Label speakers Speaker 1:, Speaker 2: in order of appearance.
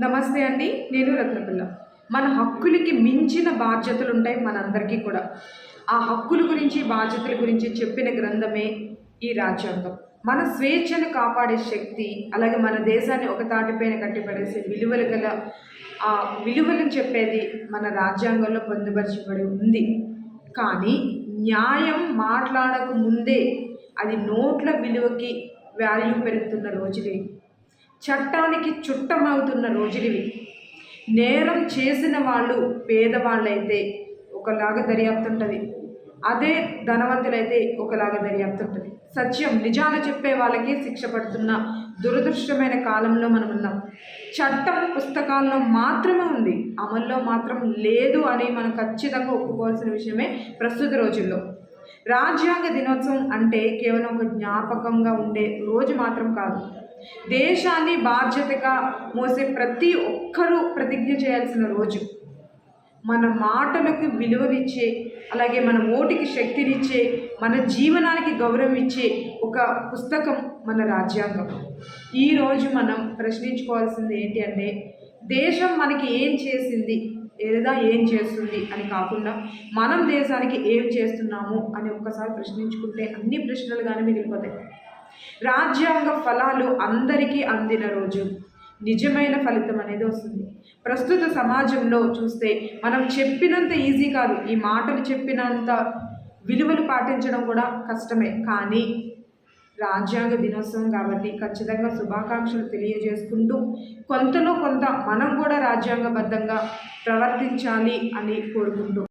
Speaker 1: నమస్తే అండి నేను రత్నపిల్ల మన హక్కులకి మించిన బాధ్యతలు ఉంటాయి మనందరికీ కూడా. ఆ హక్కుల గురించి బాధ్యతల గురించి చెప్పిన గ్రంథమే ఈ రాజ్యాంగం. మన స్వేచ్ఛను కాపాడే శక్తి అలాగే మన దేశాన్ని ఒక తాటిపైన కట్టిపడేసే విలువలు గల ఆ విలువలను చెప్పేది మన రాజ్యాంగంలో పొందుపరచబడి ఉంది. కానీ న్యాయం మాట్లాడక ముందే అది నోట్ల విలువకి వాల్యూ పెరుగుతున్న రోజులే. చట్టానికి చుట్టమవుతున్న రోజులివి. నేరం చేసిన వాళ్ళు పేదవాళ్ళైతే ఒకలాగా దర్యాప్తు ఉంటుంది అదే ధనవంతులైతే ఒకలాగా దర్యాప్తు ఉంటుంది సత్యం నిజాలు చెప్పే వాళ్ళకి శిక్ష పడుతున్న దురదృష్టమైన కాలంలో మనం ఉన్నాం చట్టం పుస్తకాల్లో మాత్రమే ఉంది. అమల్లో మాత్రం లేదు అని మనం ఖచ్చితంగా ఒప్పుకోవాల్సిన విషయమే ప్రస్తుత రోజుల్లో. రాజ్యాంగ దినోత్సవం అంటే కేవలం ఒక జ్ఞాపకంగా ఉండే రోజు మాత్రం కాదు. దేశాన్ని బాధ్యతగా మోసే ప్రతి ఒక్కరూ ప్రతిజ్ఞ చేయాల్సిన రోజు. మన మాటలకు విలువనిచ్చే అలాగే మన ఓటికి శక్తినిచ్చే మన జీవనానికి గౌరవం ఇచ్చే ఒక పుస్తకం మన రాజ్యాంగం. ఈరోజు మనం ప్రశ్నించుకోవాల్సింది ఏంటి అంటే దేశం మనకి ఏం చేసింది? లేదా ఏం చేస్తుంది అని కాకుండా మనం దేశానికి ఏం చేస్తున్నాము అని ఒక్కసారి ప్రశ్నించుకుంటే అన్ని ప్రశ్నలు కానీ మిగిలిపోతాయి. రాజ్యాంగ ఫలాలు అందరికీ అందిన రోజు. నిజమైన ఫలితం అనేది వస్తుంది. ప్రస్తుత సమాజంలో చూస్తే మనం చెప్పినంత ఈజీ కాదు. ఈ మాటలు చెప్పినంత విలువలు పాటించడం కూడా కష్టమే. కానీ రాజ్యాంగ దినోత్సవం కాబట్టి ఖచ్చితంగా శుభాకాంక్షలు తెలియజేసుకుంటూ కొంతలో కొంత మనం కూడా రాజ్యాంగబద్ధంగా ప్రవర్తించాలి అని కోరుకుంటూ